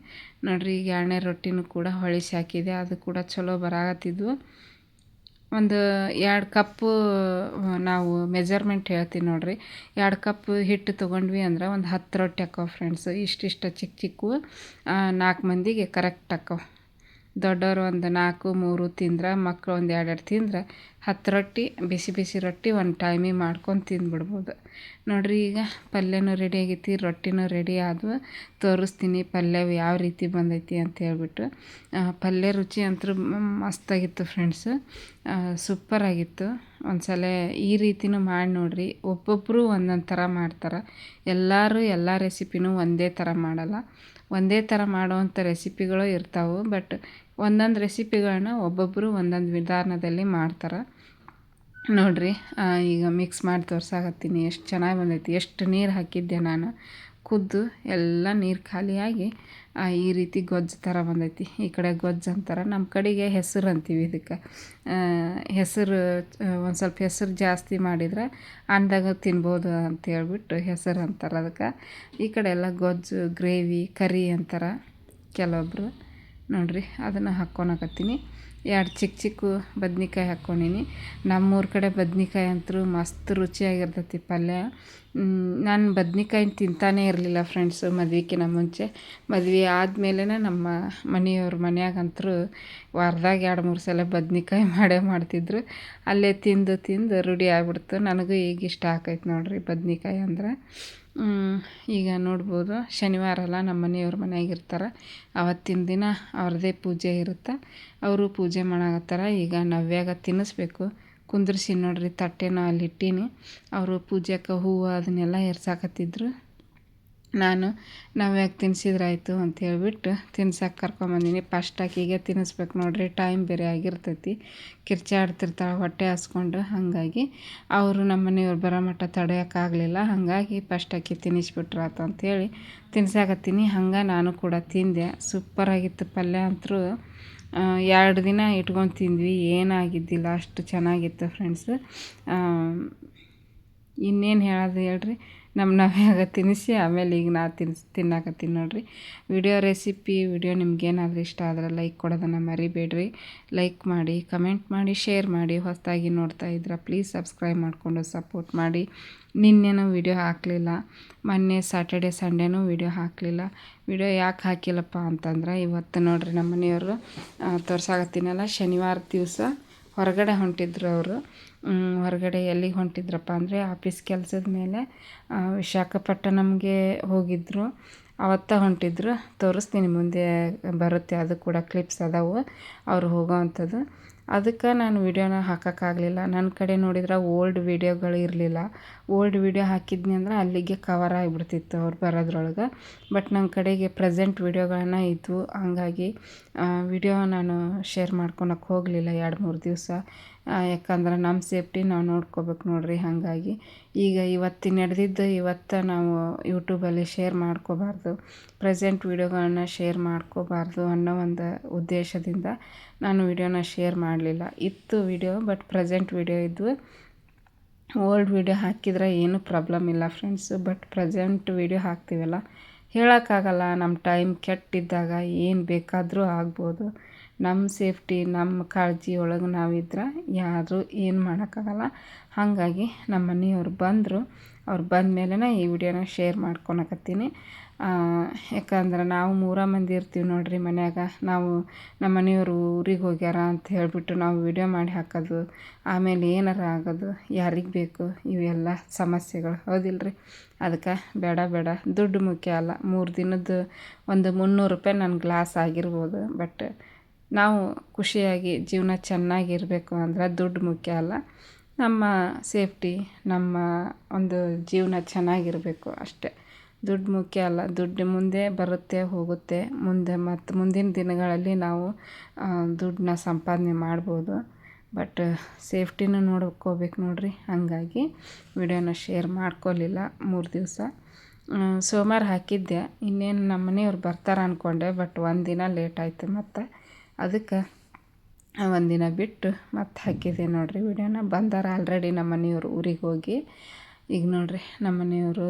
ನೋಡಿರಿ ಈಗ ಎಣ್ಣೆ ರೊಟ್ಟಿನೂ ಕೂಡ ಹೊಳಿಸಿ ಹಾಕಿದೆ. ಅದು ಕೂಡ ಚಲೋ ಬರಾಕತ್ತಿದ್ವು. ಒಂದು ಎರಡು ಕಪ್ಪು ನಾವು ಮೆಜರ್ಮೆಂಟ್ ಹೇಳ್ತೀವಿ ನೋಡಿರಿ. ಎರಡು ಕಪ್ ಹಿಟ್ಟು ತೊಗೊಂಡ್ವಿ ಅಂದ್ರೆ ಒಂದು ಹತ್ತು ರೊಟ್ಟಿ ಹಾಕೋ ಫ್ರೆಂಡ್ಸ್ ಇಷ್ಟಿಷ್ಟು ಚಿಕ್ಕ ಚಿಕ್ಕವು ನಾಲ್ಕು ಮಂದಿಗೆ ಕರೆಕ್ಟ್ ಹಾಕೋ ದೊಡ್ಡವರು ಒಂದು ನಾಲ್ಕು ಮೂರು ತಿಂದ್ರೆ ಮಕ್ಕಳು ಒಂದು ಎರಡು ಎರಡು ತಿಂದ್ರೆ ಹತ್ತು ರೊಟ್ಟಿ, ಬಿಸಿ ಬಿಸಿ ರೊಟ್ಟಿ ಒಂದು ಟೈಮಿಗೆ ಮಾಡ್ಕೊಂಡು ತಿಂದ್ಬಿಡ್ಬೋದು. ನೋಡಿರಿ ಈಗ ಪಲ್ಯನೂ ರೆಡಿ ಆಗೈತಿ, ರೊಟ್ಟಿನೂ ರೆಡಿ ಆದವು. ತೋರಿಸ್ತೀನಿ ಪಲ್ಯ ಯಾವ ರೀತಿ ಬಂದೈತಿ ಅಂತ ಹೇಳ್ಬಿಟ್ಟು. ಪಲ್ಯ ರುಚಿ ಅಂತೂ ಮಸ್ತಾಗಿತ್ತು ಫ್ರೆಂಡ್ಸ್ ಸೂಪರಾಗಿತ್ತು ಒಂದು ಸಲ ಈ ರೀತಿನೂ ಮಾಡಿ ನೋಡಿರಿ. ಒಬ್ಬೊಬ್ಬರು ಒಂದೊಂದು ಥರ ಮಾಡ್ತಾರೆ. ಎಲ್ಲರೂ ಎಲ್ಲ ರೆಸಿಪಿನೂ ಒಂದೇ ಥರ ಮಾಡಲ್ಲ. ಒಂದೇ ಥರ ಮಾಡುವಂಥ ರೆಸಿಪಿಗಳು ಇರ್ತಾವೆ ಬಟ್ ಒಂದೊಂದು ರೆಸಿಪಿಗಳನ್ನ ಒಬ್ಬೊಬ್ಬರು ಒಂದೊಂದು ವಿಧಾನದಲ್ಲಿ ಮಾಡ್ತಾರೆ. ನೋಡಿರಿ ಈಗ ಮಿಕ್ಸ್ ಮಾಡಿ ತೋರ್ಸಾಕತ್ತೀನಿ. ಎಷ್ಟು ಚೆನ್ನಾಗಿ ಬಂದೈತಿ. ಎಷ್ಟು ನೀರು ಹಾಕಿದ್ದೆ ನಾನು. ಕುದ್ದು ಎಲ್ಲ ನೀರು ಖಾಲಿಯಾಗಿ ಈ ರೀತಿ ಗೊಜ್ಜು ಥರ ಬಂದೈತಿ. ಈ ಕಡೆ ಗೊಜ್ಜು ಅಂತಾರೆ. ನಮ್ಮ ಕಡೆಗೆ ಹೆಸರು ಅಂತೀವಿ ಇದಕ್ಕೆ. ಹೆಸರು ಒಂದು ಸ್ವಲ್ಪ ಹೆಸರು ಜಾಸ್ತಿ ಮಾಡಿದ್ರೆ ಅನ್ನದಾಗ ತಿನ್ಬೋದು ಅಂತ ಹೇಳ್ಬಿಟ್ಟು ಹೆಸರು ಅಂತಾರೆ ಅದಕ್ಕೆ. ಈ ಕಡೆ ಎಲ್ಲ ಗೊಜ್ಜು, ಗ್ರೇವಿ, ಕರಿ ಅಂತಾರೆ ಕೆಲವೊಬ್ಬರು ನೋಡಿರಿ, ಅದನ್ನು ಹಾಕ್ಕೊಳಕತ್ತೀನಿ ಎರಡು ಚಿಕ್ಕ ಚಿಕ್ಕ ಬದ್ನಿಕಾಯಿ ಹಾಕ್ಕೊಂಡೀನಿ. ನಮ್ಮೂರ ಕಡೆ ಬದ್ನಿಕಾಯಿ ಅಂತೂ ಮಸ್ತ್ ರುಚಿಯಾಗಿರ್ತೈತಿ ಪಲ್ಯ. ನಾನು ಬದ್ನಿಕಾಯಿ ತಿಂತಾನೇ ಇರಲಿಲ್ಲ ಫ್ರೆಂಡ್ಸು ಮದ್ವೆಕ್ಕಿಂತ ಮುಂಚೆ. ಮದುವೆ ಆದಮೇಲೆ ನಮ್ಮ ಮನೆಯವ್ರ ಮನೆಯಾಗಂತರೂ ವಾರದಾಗ ಎರಡು ಮೂರು ಸಲ ಬದ್ನಿಕಾಯಿ ಮಾಡೇ ಮಾಡ್ತಿದ್ರು. ಅಲ್ಲೇ ತಿಂದು ತಿಂದು ರೂಢಿ ಆಗ್ಬಿಡ್ತು. ನನಗೂ ಈಗ ಇಷ್ಟ ಆಕೈತೆ ನೋಡಿರಿ ಬದ್ನಿಕಾಯಿ ಅಂದ್ರೆ. ಈಗ ನೋಡ್ಬೋದು. ಶನಿವಾರ ಅಲ್ಲ, ನಮ್ಮ ಮನೆಯವ್ರ ಮನ್ಯಾಗ ಇರ್ತಾರೆ ಅವತ್ತಿನ ದಿನ ಅವ್ರದ್ದೇ ಪೂಜೆ ಇರುತ್ತೆ. ಅವರು ಪೂಜೆ ಮಾಡಾಕತ್ತಾರ. ಈಗ ನವ್ಯಾಗ ತಿನ್ನಿಸ್ಬೇಕು. ಕುಂದ್ರಿಸಿ ನೋಡ್ರಿ, ತಟ್ಟೆನ ಅಲ್ಲಿ ಇಟ್ಟೀನಿ ಅವರು ಪೂಜೆಗೆ ಹೂವು ಅದನ್ನೆಲ್ಲ ಎರ್ಸಾಕತ್ತಿದ್ರು. ನಾನು, ನಾವು ಯಾಕೆ ತಿನ್ಸಿದ್ರಾಯ್ತು ಅಂತ ಹೇಳ್ಬಿಟ್ಟು ತಿನ್ಸಕ್ಕೆ ಕರ್ಕೊಂಬಂದಿನಿ ಫಸ್ಟ್ ಆಕಿಗೆ ತಿನ್ನಿಸ್ಬೇಕು ನೋಡಿರಿ, ಟೈಮ್ ಬೇರೆ ಆಗಿರ್ತೈತಿ. ಕಿರ್ಚಾಡ್ತಿರ್ತಾಳೆ ಹೊಟ್ಟೆ ಹಾಸ್ಕೊಂಡು. ಹಾಗಾಗಿ ಅವರು ನಮ್ಮ ಮನೆಯವ್ರು ಬರೋ ಮಟ್ಟ ತಡೆಯೋಕ್ಕಾಗಲಿಲ್ಲ ಹಾಗಾಗಿ ಫಸ್ಟ್ ಆಕಿ ತಿನ್ನಿಸ್ಬಿಟ್ರಾತು ಅಂಥೇಳಿ ತಿನ್ಸಾಕತ್ತೀನಿ. ಹಂಗೆ ನಾನು ಕೂಡ ತಿಂದೆ. ಸೂಪರಾಗಿತ್ತು ಪಲ್ಯ ಅಂತೂ ಎರಡು ದಿನ ಇಟ್ಕೊಂಡು ತಿಂದ್ವಿ. ಏನಾಗಿದ್ದಿಲ್ಲ, ಅಷ್ಟು ಚೆನ್ನಾಗಿತ್ತು ಫ್ರೆಂಡ್ಸ್. ಇನ್ನೇನು ಹೇಳೋದು ಹೇಳ್ರಿ? ನಮ್ಮ ನಾವ್ಯಾಗ ತಿನ್ನಿಸಿ, ಆಮೇಲೆ ಈಗ ನಾ ತಿನ್ಸ್ ತಿನ್ನಾಕತ್ತೀನಿ ನೋಡಿರಿ. ವಿಡಿಯೋ ರೆಸಿಪಿ, ವಿಡಿಯೋ ನಿಮ್ಗೇನಾದರೂ ಇಷ್ಟ ಆದರೆ ಲೈಕ್ ಕೊಡೋದನ್ನು ಮರಿಬೇಡ್ರಿ. ಲೈಕ್ ಮಾಡಿ ಕಮೆಂಟ್ ಮಾಡಿ ಶೇರ್ ಮಾಡಿ, ಹೊಸದಾಗಿ ನೋಡ್ತಾ ಇದ್ರೆ ಪ್ಲೀಸ್ ಸಬ್ಸ್ಕ್ರೈಬ್ ಮಾಡಿಕೊಂಡು ಸಪೋರ್ಟ್ ಮಾಡಿ. ನಿನ್ನೆನೂ ವಿಡಿಯೋ ಹಾಕಲಿಲ್ಲ, ಮೊನ್ನೆ ಸಾಟರ್ಡೆ ಸಂಡೇನೂ ವಿಡಿಯೋ ಹಾಕಲಿಲ್ಲ. ವಿಡಿಯೋ ಯಾಕೆ ಹಾಕಿಲ್ಲಪ್ಪ ಅಂತಂದ್ರೆ ಇವತ್ತು ನೋಡಿರಿ ನಮ್ಮ ಮನೆಯವರು ತೋರ್ಸಾಕತ್ತೀನಲ್ಲ ಶನಿವಾರ ದಿವಸ. ಹೊರಗಡೆ ಹೊಂಟಿದ್ರು ಅವರು. ಹೊರಗಡೆ ಎಲ್ಲಿಗೆ ಹೊಂಟಿದ್ರಪ್ಪ ಅಂದರೆ ಆಫೀಸ್ ಕೆಲಸದ ಮೇಲೆ ವಿಶಾಖಪಟ್ಟಣಂಗೆ ಹೋಗಿದ್ದರು ಅವತ್ತ ಹೊಂಟಿದ್ರು. ತೋರಿಸ್ತೀನಿ ಮುಂದೆ ಬರುತ್ತೆ, ಅದು ಕೂಡ ಕ್ಲಿಪ್ಸ್ ಅದಾವೆ. ಅವ್ರು ಹೋಗೋವಂಥದ್ದು ಅದಕ್ಕೆ ನಾನು ವೀಡಿಯೋನ ಹಾಕೋಕ್ಕಾಗಲಿಲ್ಲ. ನನ್ನ ಕಡೆ ನೋಡಿದ್ರೆ ಓಲ್ಡ್ ವೀಡಿಯೋಗಳು ಇರಲಿಲ್ಲ. ಓಲ್ಡ್ ವೀಡಿಯೋ ಹಾಕಿದ್ನಿ ಅಂದ್ರೆ ಅಲ್ಲಿಗೆ ಕವರ್ ಆಗಿಬಿಡ್ತಿತ್ತು ಅವ್ರು ಬರೋದ್ರೊಳಗೆ. ಬಟ್ ನನ್ನ ಕಡೆಗೆ ಪ್ರೆಸೆಂಟ್ ವೀಡಿಯೋಗಳನ್ನ ಇದ್ವು. ಹಂಗಾಗಿ ವಿಡಿಯೋ ನಾನು ಶೇರ್ ಮಾಡ್ಕೊಳಕ್ಕೆ ಹೋಗಲಿಲ್ಲ ಎರಡು ಮೂರು ದಿವಸ. ಯಾಕಂದ್ರೆ ನಮ್ಮ ಸೇಫ್ಟಿ ನಾವು ನೋಡ್ಕೋಬೇಕು ನೋಡ್ರಿ ಹಾಗಾಗಿ. ಈಗ ಇವತ್ತು ನಡೆದಿದ್ದು ಇವತ್ತು ನಾವು ಯೂಟ್ಯೂಬಲ್ಲಿ ಶೇರ್ ಮಾಡ್ಕೋಬಾರ್ದು. ಪ್ರೆಸೆಂಟ್ ವೀಡಿಯೋಗಳನ್ನ ಶೇರ್ ಮಾಡ್ಕೋಬಾರ್ದು ಅನ್ನೋ ಒಂದು ಉದ್ದೇಶದಿಂದ ನಾನು ವಿಡಿಯೋನ ಶೇರ್ ಮಾಡಲಿಲ್ಲ. ಇತ್ತು ವಿಡಿಯೋ, ಬಟ್ ಪ್ರೆಸೆಂಟ್ ವಿಡಿಯೋ ಇದ್ವು. ಓಲ್ಡ್ ವಿಡಿಯೋ ಹಾಕಿದ್ರೆ ಏನೂ ಪ್ರಾಬ್ಲಮ್ ಇಲ್ಲ ಫ್ರೆಂಡ್ಸು, ಬಟ್ ಪ್ರೆಸೆಂಟ್ ವಿಡಿಯೋ ಹಾಕ್ತೀವಲ್ಲ. ಹೇಳೋಕ್ಕಾಗಲ್ಲ ನಮ್ಮ ಟೈಮ್ ಕೆಟ್ಟಿದ್ದಾಗ ಏನು ಬೇಕಾದರೂ ಆಗ್ಬೋದು. ನಮ್ಮ ಸೇಫ್ಟಿ ನಮ್ಮ ಕಾಳಜಿ ಒಳಗೆ ನಾವಿದ್ರೆ ಯಾರು ಏನು ಮಾಡೋಕ್ಕಾಗಲ್ಲ. ಹಾಗಾಗಿ ನಮ್ಮ ಮನೆಯವ್ರು ಬಂದರು. ಅವ್ರು ಬಂದ ಮೇಲೆ ಈ ವಿಡಿಯೋನ ಶೇರ್ ಮಾಡ್ಕೊಳಕತ್ತೀನಿ. ಯಾಕಂದ್ರೆ ನಾವು ಮೂರ ಮಂದಿ ಇರ್ತೀವಿ ನೋಡಿರಿ ಮನ್ಯಾಗ. ನಾವು ನಮ್ಮ ಮನೆಯವರು ಊರಿಗೆ ಹೋಗ್ಯಾರ ಅಂತ ಹೇಳಿಬಿಟ್ಟು ನಾವು ವಿಡಿಯೋ ಮಾಡಿ ಹಾಕೋದು. ಆಮೇಲೆ ಏನಾರ ಆಗೋದು. ಯಾರಿಗೆ ಬೇಕು? ಇವೆಲ್ಲ ಸಮಸ್ಯೆಗಳು. ಹೌದಿಲ್ರಿ? ಅದಕ್ಕೆ ಬೇಡ ಬೇಡ. ದುಡ್ಡು ಮುಖ್ಯ ಅಲ್ಲ. ಮೂರು ದಿನದ್ದು ಒಂದು ಮುನ್ನೂರು ರೂಪಾಯಿ ನನ್ನ ಗ್ಲಾಸ್ ಆಗಿರ್ಬೋದು. ಬಟ್ ನಾವು ಖುಷಿಯಾಗಿ ಜೀವನ ಚೆನ್ನಾಗಿರಬೇಕು ಅಂದ್ರೆ ದುಡ್ಡು ಮುಖ್ಯ ಅಲ್ಲ. ನಮ್ಮ ಸೇಫ್ಟಿ ನಮ್ಮ ಒಂದು ಜೀವನ ಚೆನ್ನಾಗಿರಬೇಕು ಅಷ್ಟೆ. ದುಡ್ಡು ಮುಖ್ಯ ಅಲ್ಲ. ದುಡ್ಡು ಮುಂದೆ ಬರುತ್ತೆ, ಹೋಗುತ್ತೆ. ಮುಂದೆ ಮತ್ತು ಮುಂದಿನ ದಿನಗಳಲ್ಲಿ ನಾವು ದುಡ್ಡನ್ನ ಸಂಪಾದನೆ ಮಾಡ್ಬೋದು. ಬಟ್ ಸೇಫ್ಟಿನೂ ನೋಡ್ಕೋಬೇಕು ನೋಡಿರಿ. ಹಾಗಾಗಿ ವಿಡಿಯೋನ ಶೇರ್ ಮಾಡ್ಕೊಲಿಲ್ಲ ಮೂರು ದಿವಸ. ಸೋಮವಾರ ಹಾಕಿದ್ದೆ. ಇನ್ನೇನು ನಮ್ಮ ಮನೆಯವ್ರು ಬರ್ತಾರೆ ಅಂದ್ಕೊಂಡೆ ಬಟ್ ಒಂದು ದಿನ ಲೇಟ್ ಆಯಿತು ಮತ್ತು. ಅದಕ್ಕೆ ಒಂದಿನ ಬಿಟ್ಟು ಮತ್ತೆ ಹಾಕಿದೆ ನೋಡಿರಿ ವಿಡಿಯೋನ. ಬಂದಾರ ಆಲ್ರೆಡಿ ನಮ್ಮ ಮನೆಯವರು ಊರಿಗೆ ಹೋಗಿ ಈಗ ನೋಡಿರಿ ನಮ್ಮ ಮನೆಯವರು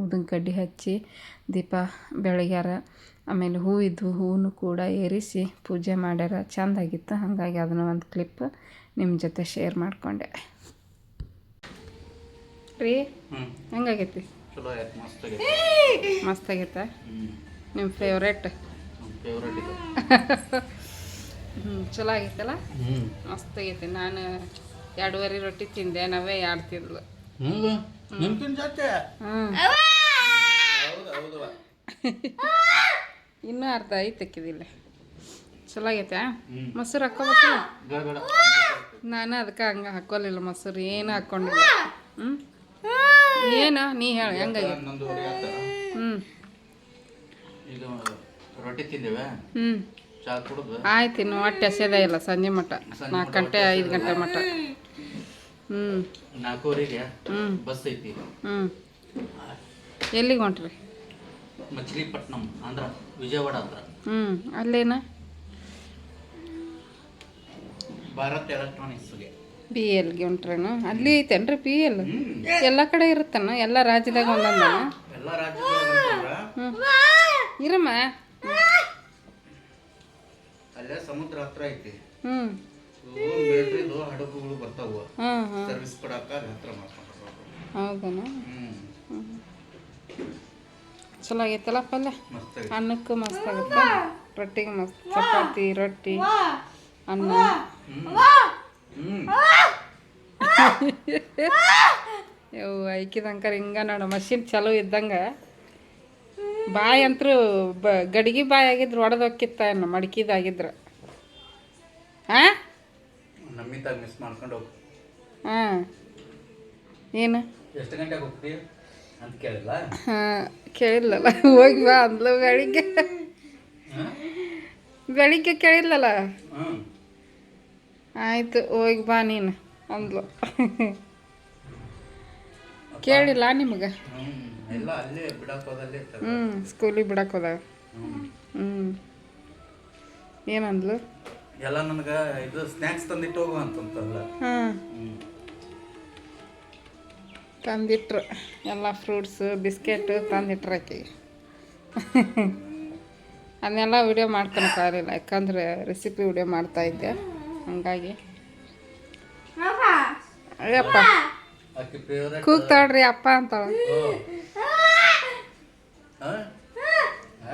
ಊದಿನ ಕಡ್ಡಿ ಹಚ್ಚಿ ದೀಪ ಬೆಳಗ್ಯಾರ. ಆಮೇಲೆ ಹೂವಿದ್ದು ಹೂವನ್ನು ಕೂಡ ಏರಿಸಿ ಪೂಜೆ ಮಾಡ್ಯಾರ. ಚೆಂದಾಗಿತ್ತು ಹಾಗಾಗಿ ಅದನ್ನ ಒಂದು ಕ್ಲಿಪ್ ನಿಮ್ಮ ಜೊತೆ ಶೇರ್ ಮಾಡಿಕೊಂಡೆ. ರೀ ಹೆಂಗಾಗೈತಿ? ಚಲೋ ಆಯ್ತು ಮಸ್ತ್ ಆಗೈತೆ. ಮಸ್ತ್ ಆಗೈತ? ನಿಮ್ಮ ಫೇವ್ರೇಟ್ ಹ್ಞೂ ಚಲೋ ಆಗೈತಲ್ಲ? ಹ್ಞೂ ಮಸ್ತ್ ಆಗೈತಿ. ನಾನು ಎರಡೂವರೆ ರೊಟ್ಟಿ ತಿಂದೆ ನಾವೇ ಎರಡು ತಿಂದ್ಲು. ಹೌದು? ಹೌದು ಇನ್ನೂ ಅರ್ಧ ಐತೆ ಅಕ್ಕಿದಿಲ್ಲ ಚಲೋ ಆಗೈತೆ. ಮೊಸರು ಹಾಕೋಬೇಕು ನಾನು ಅದಕ್ಕೆ ಹಂಗೆ ಹಾಕೋಲಿಲ್ಲ ಮೊಸರು ಏನು ಹಾಕೊಂಡಿಲ್ಲ ಹ್ಞೂ ಏನು? ನೀ ಹೇಳು ಹೆಂಗ ಹ್ಞೂ ಇದು ರೊಟ್ಟಿ ತಿಂದೇವೆ. ಹ್ಞೂ ಆಯ್ತು ಇನ್ನು ಹೊಟ್ಟೆ ಹಸಿದೇ ಇಲ್ಲ ಸಂಜೆ ಮಟ್ಟ ನಾಲ್ಕು ಗಂಟೆ ಐದು ಗಂಟೆ ಮಟ್ಟ ನಾಲ್ಕೂವರೆಗೆ ಬಸ್ ಐತಿ. ಎಲ್ಲಿಗೆ ಹೊಂಟ್ರಿ? ಮಚಿಲಿಪಟ್ನಂ ಆಂಧ್ರ ವಿಜಯವಾಡ ಹತ್ರ. ಹ್ಞೂ ಅಲ್ಲೇನ? ಭಾರತ್ ಎಲೆಕ್ಟ್ರಾನಿಕ್ಸ್ಗೆ. ಬಿ ಎಲ್ಗೆ ಹೊಂಟ್ರೇನು? ಅಲ್ಲಿ ಐತೇನ್ರಿ ಬಿ ಎಲ್? ಎಲ್ಲ ಕಡೆ ಇರುತ್ತನ? ಎಲ್ಲ ರಾಜ್ಯದಾಗ ಒಂದೊಂದನ? ಎಲ್ಲ ರಾಜ್ಯದೊಳಗ ಹ್ಞೂ ಇರಮ್ಮ. ಅಲ್ಲೇ ಸಮುದ್ರ ಹತ್ರ ಐತಿ. ಹ್ಞೂ ಹಡಗುಗಳು ಬರ್ತಾವ. ಹಾಂ ಹಾಂ ಸರ್ವಿಸ್ ಕೊಡಾಕ ಹತ್ರ ಮಾಡ್ಕೊಂಡು ಹೌದನ? ಚಲೋ ಆಗೈತಲ್ಲ ಪಲ್ಯ? ಅನ್ನಕ್ಕೂ ಮಸ್ತ್ ಆಗುತ್ತೆ ರೊಟ್ಟಿಗೆ ಮಸ್ತ್. ಚಪಾತಿ ರೊಟ್ಟಿ ಅನ್ನ. ಇವು ಐಕಿದಂಕರ ಹಿಂಗ ನೋಡು ಮಷಿನ್ ಚಲೋ ಇದ್ದಂಗೆ. ಬಾಯಿ ಅಂತರೂ ಬ ಗಡಿಗೆ ಬಾಯಿ ಆಗಿದ್ರು ಒಡೆದೋಕ್ಕಿತ್ತ ಏನು ಮಡ್ಕಿದಾಗಿದ್ರು ಹಾಂ ನಮ್ಮಿದ್ದಾಗ ಮಿಸ್ ಮಾಡ್ಕೊಂಡು ಹೋಗು. ಹಾಂ ಏನು? ಎಷ್ಟು ಗಂಟೆಗೆ ಹೋಗ್ತೀವಿ ಅಂತ ಕೇಳಿಲ್ಲ ಹಾಂ ಕೇಳಿಲ್ಲಲ್ಲ. ಹೋಗಿ ಬಾ ಅಂದ್ಲು ಬೆಳಿಗ್ಗೆ? ಬೆಳಿಗ್ಗೆ ಕೇಳಿಲ್ಲಲ್ಲ? ಆಯಿತು ಹೋಗಿ ಬಾ ನೀನು ಅಂದ್ಲು. ಕೇಳಿಲ್ಲ ನಿಮಗೆ. ಹ್ಞೂ ಸ್ಕೂಲಿಗೆ ಬಿಡಕ್ಕೆ ಹೋದಾಗ ಹ್ಮ್. ಹ್ಞೂ ಏನಂದ್ಲು? ಎಲ್ಲ ನನಗ ಇದು ಸ್ನ್ಯಾಕ್ಸ್ ತಂದಿಟ್ಟು ಹೋಗು ಅಂತಂತಲ್ಲ. ಹಾಂ. ತಂದಿಟ್ರು. ಎಲ್ಲ ಫ್ರೂಟ್ಸು ಬಿಸ್ಕೆಟ್ ತಂದಿಟ್ರು ಆಕೆಗೆ ಅದನ್ನೆಲ್ಲ ವಿಡಿಯೋ ಮಾಡ್ಕೊಳಕ್ಕಾಗಲಿಲ್ಲ ಯಾಕಂದ್ರೆ ರೆಸಿಪಿ ವಿಡಿಯೋ ಮಾಡ್ತಾಯಿದ್ದೆ ಹಂಗಾಗಿ. ಅಯ್ಯಪ್ಪ. ಕೂಗ್ತಾಳ್ರಿ ಅಪ್ಪ ಅಂತ. ಹಾ.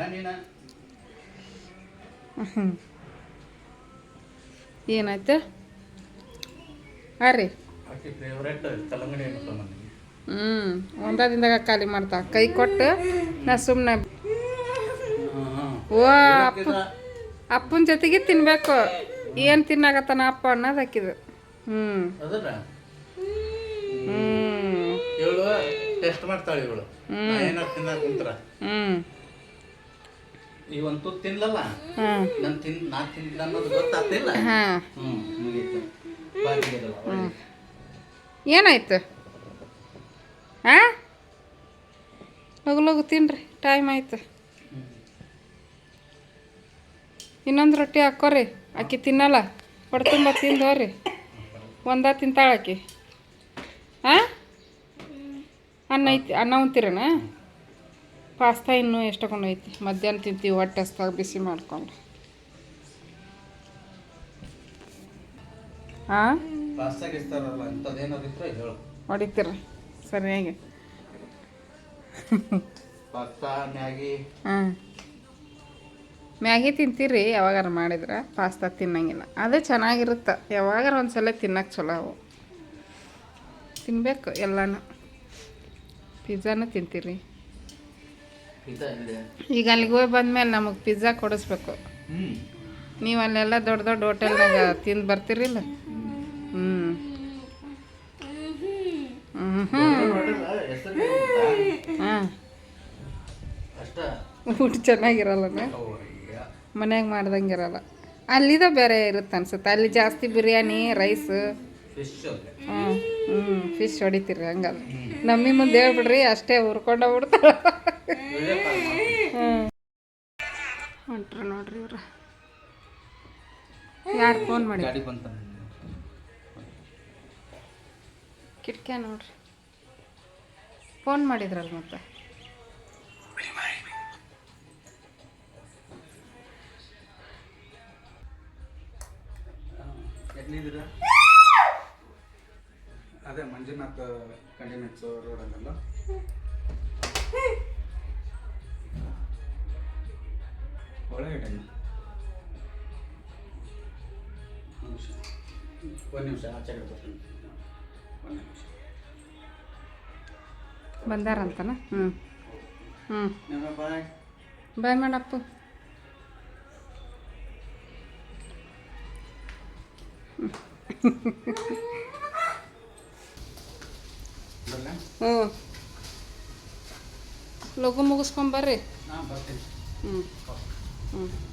ನೀನ? ಏನಾಯ್ತು? ಹಾಂ ರೀ ಹ್ಞೂ ಒಂದ ದಿನದಾಗ ಖಾಲಿ ಮಾಡ್ತಾ. ಕೈ ಕೊಟ್ಟು ನಾ ಸುಮ್ಮನೆ ಓ ಅಪ್ಪ. ಅಪ್ಪನ ಜೊತೆಗೆ ತಿನ್ಬೇಕು. ಏನು ತಿನ್ನಾಗತ್ತಾನ ಅಪ್ಪ ಅನ್ನೋದು ಹಾಕಿದು ಹ್ಞೂ ಹ್ಞೂ ಟೆಸ್ಟ್ ಮಾಡ್ತಾಳೆ ಇವಳು. ಹ್ಞೂ ಹ್ಞೂ ಇವಂತೂ ತಿನ್ಲಲ್ಲ? ನನ್ ತಿನ್ ನಾ ತಿಂದ ಅನ್ನೋದು ಗೊತ್ತಾಗ್ತಿಲ್ಲ? ಹ್ಮ್ ಮುಗೀತು. ಒಳ್ಳೆ. ಏನಾಯ್ತು? ಹಾಂ ಲಗು ಲಗು ತಿನ್ರಿ ಟೈಮ್ ಆಯ್ತು. ಇನ್ನೊಂದು ರೊಟ್ಟಿ ಹಾಕೋರಿ ಆಕಿ ತಿನ್ನಲ್ಲ. ಹೊಡೆ ತುಂಬ ತಿಂದು ಹೋರಿ. ಒಂದ ತಿಂತಾಳೆ ಹಾ ಹಾಂ ಅನ್ನ ಐತಿ ಅನ್ನ ಉಂತೀರನ? ಪಾಸ್ತಾ ಇನ್ನೂ ಎಷ್ಟು ಐತಿ? ಮಧ್ಯಾಹ್ನ ತಿಂತೀವಿ ಹೊಟ್ಟೆ ಹಸ್ದಾಗ ಬಿಸಿ ಮಾಡ್ಕೊಂಡು. ಹಾಂ ಹೊಡಿತೀರ ಸರಿಯಾಗಿ. ಹಾಂ. ಮ್ಯಾಗಿ ತಿಂತೀರಿ ಯಾವಾಗಾರ ಮಾಡಿದ್ರೆ ಪಾಸ್ತಾ ತಿನ್ನಂಗಿಲ್ಲ. ಅದು ಚೆನ್ನಾಗಿರುತ್ತೆ ಯಾವಾಗಾರ ಒಂದ್ಸಲ ತಿನ್ನಕ್ಕೆ ಚಲೋ ಅವು. ತಿನ್ನಬೇಕು ಎಲ್ಲನೂ. ಪಿಜ್ಜಾನು ತಿಂತೀರಿ. ಈಗ ಅಲ್ಲಿಗೆ ಹೋಗಿ ಬಂದ್ಮೇಲೆ ನಮಗೆ ಪಿಜ್ಜಾ ಕೊಡಿಸ್ಬೇಕು. ನೀವು ಅಲ್ಲೆಲ್ಲ ದೊಡ್ಡ ದೊಡ್ಡ ಹೋಟೆಲ್ನಾಗ ತಿಂದು ಬರ್ತೀರಿಲ್ಲ ಹ್ಞೂ ಹಾಂ. ಊಟ ಚೆನ್ನಾಗಿರಲ್ಲ ಮನ್ಯಾಗ ಮಾಡ್ದಂಗೆ ಇರಲ್ಲ ಅಲ್ಲಿದ ಬೇರೆ ಇರುತ್ತೆ ಅನ್ಸುತ್ತೆ. ಅಲ್ಲಿ ಜಾಸ್ತಿ ಬಿರಿಯಾನಿ ರೈಸ್. ಹ್ಞೂ ಹ್ಞೂ ಫಿಶ್ ಹೊಡಿತೀರಿ ಹಂಗಲ್ಲ. ನಮ್ಮಿ ಮುಂದೆ ಹೇಳ್ಬಿಡ್ರಿ ಅಷ್ಟೇ ಹುರ್ಕೊಂಡ ಬಿಡ್ತಾಳೆ ಹ್ಞೂ ಹೊಂಟ್ರ ನೋಡ್ರಿ ಇವ್ರ. ಯಾರು ಫೋನ್ ಮಾಡಿ ಗಾಡಿ ಬಂತ ಕಿಟ್ಕ್ಯಾ ನೋಡ್ರಿ. ಫೋನ್ ಮಾಡಿದ್ರಲ್ಲ ಮತ್ತೆ? ಅದೇ ಮಂಜುನಾಥ್ ರೋಡ್ ರೋಡಲ್ಲೆಲ್ಲ ಒಳಗೆ ಟೈಮ್ ನಿಮಿಷ. ಒಂದು ನಿಮಿಷ ಆಚೆ ಕಡೆ ಬರ್ತೀನಿ. ಒಂದು ನಿಮಿಷ. ಬಂದಾರಂತನ? ಹ್ಞೂ ಬಾಯ್. ಬಾಯ್ ಮಾಡಪ್ಪು. ಹ್ಞೂ ಲಗು ಮುಗಿಸ್ಕೊಂಬರ್ರಿ ಹ್ಞೂ ಹ್ಞೂ